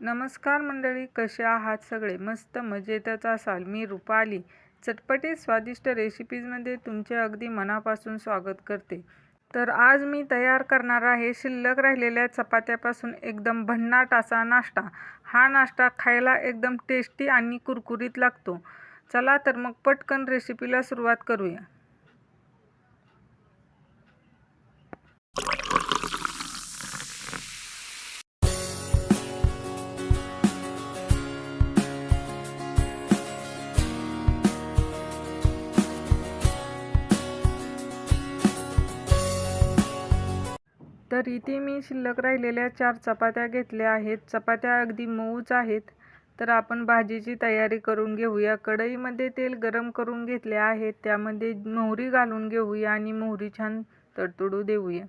नमस्कार मंडळी कसे आहात सगळे? मस्त मजेतच असाल. मी रुपाली. चटपटीत स्वादिष्ट रेसिपीजमध्ये तुमचे अगदी मनापासून स्वागत करते. तर आज मी तयार करणार आहे शिल्लक राहिलेल्या चपात्यापासून एकदम भन्नाट असा नाश्ता. हा नाश्ता खायला एकदम टेस्टी आणि कुरकुरीत लागतो. चला तर मग पटकन रेसिपीला सुरुवात करूया. तर इथे मी शिल्लक राहिलेल्या चार चपात्या घेतल्या आहेत. चपात्या अगदी मऊच आहेत. तर आपण भाजीची तयारी करून घेऊया. कढईमध्ये तेल गरम करून घेतले आहे. त्यामध्ये मोहरी घालून घेऊया आणि मोहरी छान तडतडू देऊया.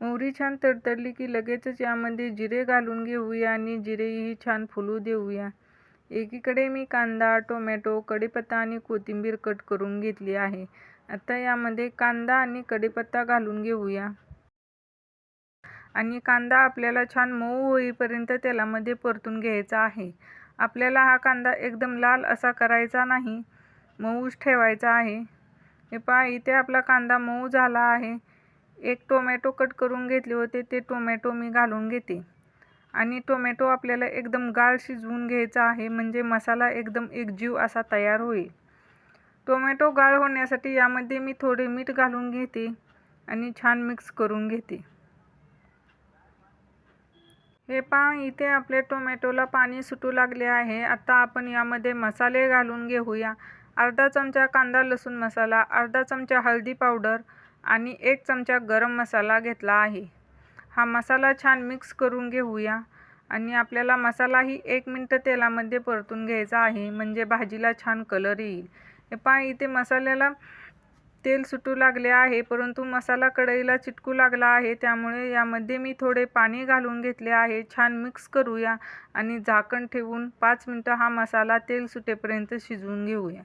मोहरी छान तडतडली की लगेचच यामध्ये जिरे घालून घेऊया आणि जिरेही छान फुलू देऊया. एकीकडे मी कांदा टोमॅटो कढीपत्ता आणि कोथिंबीर कट करून घेतली आहे. आता यामध्ये कांदा आणि कढीपत्ता घालून घेऊया. आणि कांदा आपल्याला छान मऊ होईपर्यंत तेलामध्ये परतून घ्यायचा आहे. आपल्याला हा कांदा एकदम लाल असा करायचा नाही मऊच ठेवायचा आहे. हे पहा इथे आपला कांदा मऊ झाला आहे. एक टोमॅटो कट करून घेतले होते ते टोमॅटो मी घालून घेते. आणि टोमॅटो आपल्याला एकदम गाळ शिजवून घ्यायचा आहे म्हणजे मसाला एकदम एकजीव असा तयार होईल. टोमॅटो गाळ होण्यासाठी यामध्ये मी थोडे मीठ घालून घेते आणि छान मिक्स करून घेते. हे पहा इथे आपले टोमॅटोला पाणी सुटू लागले आहे. आता आपण यामध्ये मसाले घालून घेऊया. अर्धा चमचा कांदा लसूण मसाला अर्धा चमचा हळदी पावडर आणि एक चमचा गरम मसाला घेतला आहे. हा मसाला छान मिक्स करून घेऊया. आणि आपल्याला मसालाही एक मिनटं तेलामध्ये परतून घ्यायचा आहे म्हणजे भाजीला छान कलर येईल. हे पहा इथे मसाल्याला तेल सुटू लागले आहे परंतु मसाला कढईला चिटकू लागला आहे. त्यामुळे यामध्ये मी थोडे पाणी घालून घेतले आहे. छान मिक्स करूया आणि झाकण ठेवून पाच मिनटं हा मसाला तेल सुटेपर्यंत शिजवून घेऊया.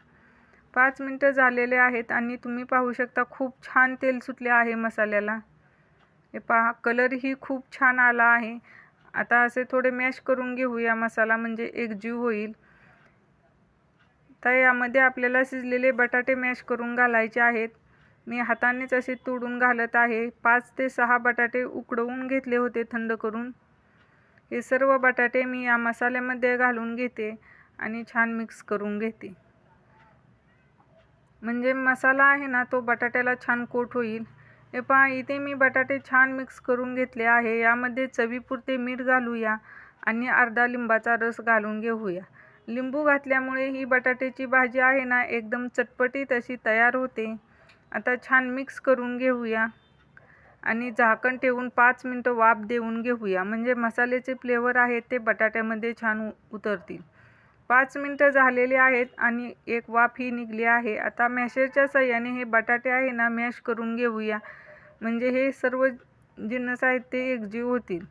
पाच मिनटं झालेले आहेत आणि तुम्ही पाहू शकता खूप छान तेल सुटले आहे मसाल्याला. हे पहा कलरही खूप छान आला आहे. आता असे थोडे मॅश करून घेऊया मसाला म्हणजे एकजीव होईल. तर यामध्ये आपल्याला शिजलेले बटाटे मॅश करून घालायचे आहेत. मी हातानेच असे तोडून घालत आहे. पाच ते सहा बटाटे उकडवून घेतले होते थंड करून. हे सर्व बटाटे मी या मसाल्यामध्ये घालून घेते आणि छान मिक्स करून घेते. म्हणजे मसाला आहे ना तो बटाट्याला छान कोट होईल. हे पहा इथे मी बटाटे छान मिक्स करून घेतले आहे. यामध्ये चवीपुरते मीठ घालूया आणि अर्धा लिंबाचा रस घालून घेऊया. लिंबू घातल्यामुळे ही बटाट्याची भाजी आहे ना एकदम चटपटीत अशी तयार होते. आता छान मिक्स करून घेऊया. आणि झाकण ठेवून पाच मिनटं वाफ देऊन घेऊया. म्हणजे मसाल्याचे फ्लेवर आहेत ते बटाट्यामध्ये छान उतरतील. पाच मिनटं झालेले आहेत आणि एक वाफ ही निघली आहे. आता मॅशरच्या सहाय्याने हे बटाटे आहे ना मॅश करून घेऊया. म्हणजे हे सर्व जिन्नस आहेत ते एकजीव होतील.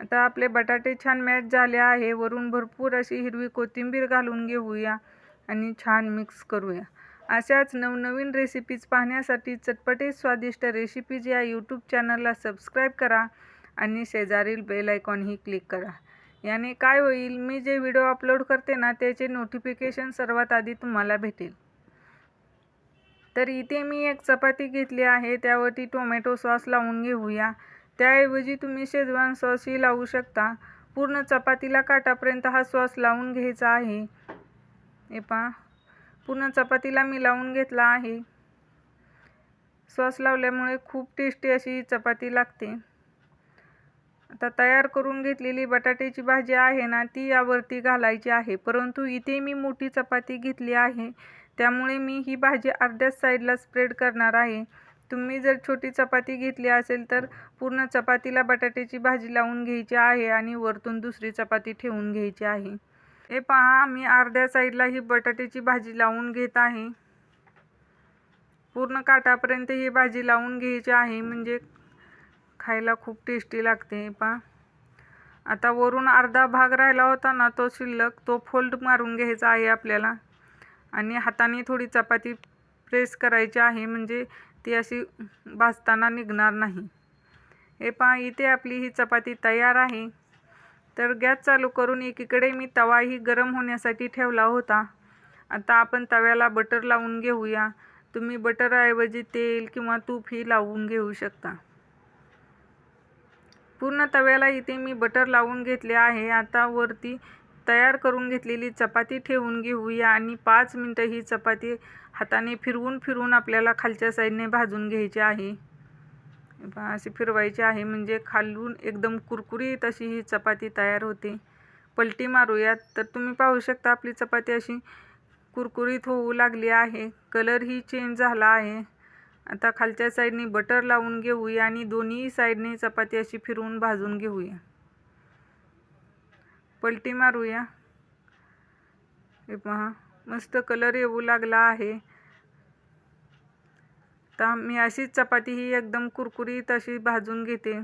आता आपले बटाटे छान मॅच झाले आहे. वरून भरपूर अशी हिरवी कोथिंबीर घालून घेऊया आणि छान मिक्स करूया. अशाच नवनवीन रेसिपीज पाहण्यासाठी चटपटीत स्वादिष्ट रेसिपीज या यूट्यूब चॅनलला सबस्क्राईब करा आणि शेजारील बेल आयकॉनही क्लिक करा. याने काय होईल मी जे व्हिडिओ अपलोड करते ना त्याचे नोटिफिकेशन सर्वात आधी तुम्हाला भेटेल. तर इथे मी एक चपाती घेतली आहे त्यावरती टोमॅटो सॉस लावून घेऊया. त्याऐवजी तुम्ही शेजवान सॉसही लावू शकता. पूर्ण चपातीला काटापर्यंत हा सॉस लावून घ्यायचा आहे. हे पहा पूर्ण चपातीला मी लावून घेतला आहे. सॉस लावल्यामुळे खूप टेस्टी अशी चपाती लागते. आता तयार करून घेतलेली बटाट्याची भाजी आहे ना ती यावरती घालायची आहे. परंतु इथे मी मोठी चपाती घेतली आहे. त्यामुळे मी ही भाजी अर्ध्याच साईडला स्प्रेड करणार आहे. तुम्ही जर छोटी चपाती घेतली असेल तर पूर्ण चपातीला बटाट्याची भाजी लावून घ्यायची आहे आणि वरतून दुसरी चपाती ठेवून घ्यायची आहे. हे पहा मी अर्ध्या साईडला ही बटाट्याची भाजी लावून घेत आहे. पूर्ण काटापर्यंत ही भाजी लावून घ्यायची आहे म्हणजे खायला खूप टेस्टी लागते पहा. आता वरून अर्धा भाग राहिला होता ना तो शिल्लक तो फोल्ड मारून घ्यायचा आहे आपल्याला. आणि हाताने थोडी चपाती प्रेस करायची आहे म्हणजे ती अशी भाजताना निघणार नाही. हे पहा इथे आपली ही चपाती तयार आहे. तर गॅस चालू करून एकीकडे मी तवाही गरम होण्यासाठी ठेवला होता. आता आपण तव्याला बटर लावून घेऊया. तुम्ही बटरऐवजी तेल किंवा तूपही लावून घेऊ शकता. पूर्ण तव्याला इथे मी बटर लावून घेतले आहे. आता वरती तयार करून घेतलेली चपाती ठेवून घेऊया आणि पाच मिनटं ही चपाती हाताने फिरवून फिरवून आपल्याला खालच्या साईडने भाजून घ्यायची आहे. पहा अशी फिरवायची आहे म्हणजे खालून एकदम कुरकुरीत अशी ही चपाती तयार होते. पलटी मारूयात. तर तुम्ही पाहू शकता आपली चपाती अशी कुरकुरीत होऊ लागली आहे. कलरही चेंज झाला आहे. आता खालच्या साईडने बटर लावून घेऊया आणि दोन्ही साईडने चपाती अशी फिरवून भाजून घेऊया. पलटी मारूया. हे पहा मस्त कलर येऊ लागला आहे. तर मी अशीच चपाती ही एकदम कुरकुरीत अशी भाजून घेते.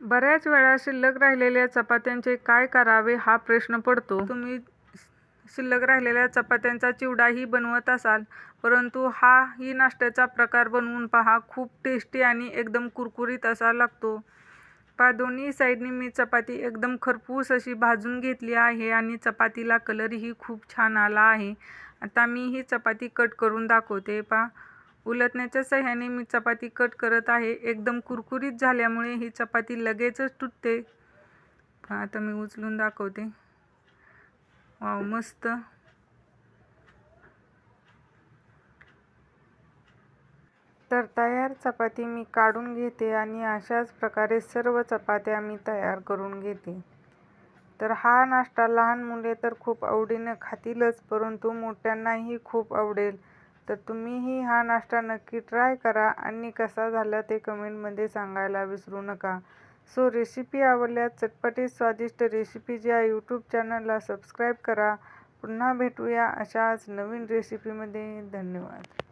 बऱ्याच वेळा शिल्लक राहिलेल्या चपात्यांचे काय करावे हा प्रश्न पडतो. तुम्ही शिल्लक राहिलेल्या चपात्यांचा चिवडाही बनवत असाल परंतु हा ही नाश्त्याचा प्रकार बनवून पहा खूप टेस्टी आणि एकदम कुरकुरीत असा लागतो. पहा दोन्ही साईडनी मी चपाती एकदम खरपूस अशी भाजून घेतली आहे आणि चपातीला कलरही खूप छान आला आहे. आता मी ही चपाती कट करून दाखवते पहा उलटण्याच्या सहाय्याने मी चपाती कट करत आहे. एकदम कुरकुरीत झाल्यामुळे ही चपाती लगेचच तुटते. पहा आता मी उचलून दाखवते. वाव मस्त. तर तयार चपाती मी काढून घेते आणि अशाच प्रकारे सर्व चपात्या मी तयार करून घेते. तर हा नाश्ता लहान मुले तर खूप आवडीनं खातीलच परंतु मोठ्यांनाही खूप आवडेल. तर तुम्हीही हा नाश्ता नक्की ट्राय करा आणि कसा झाला ते कमेंटमध्ये सांगायला विसरू नका. सो रेसिपी आवडल्यास चटपटीत स्वादिष्ट रेसिपीज या यूट्यूब चॅनलला सबस्क्राईब करा. पुन्हा भेटूया अशाच नवीन रेसिपीमध्ये धन्यवाद.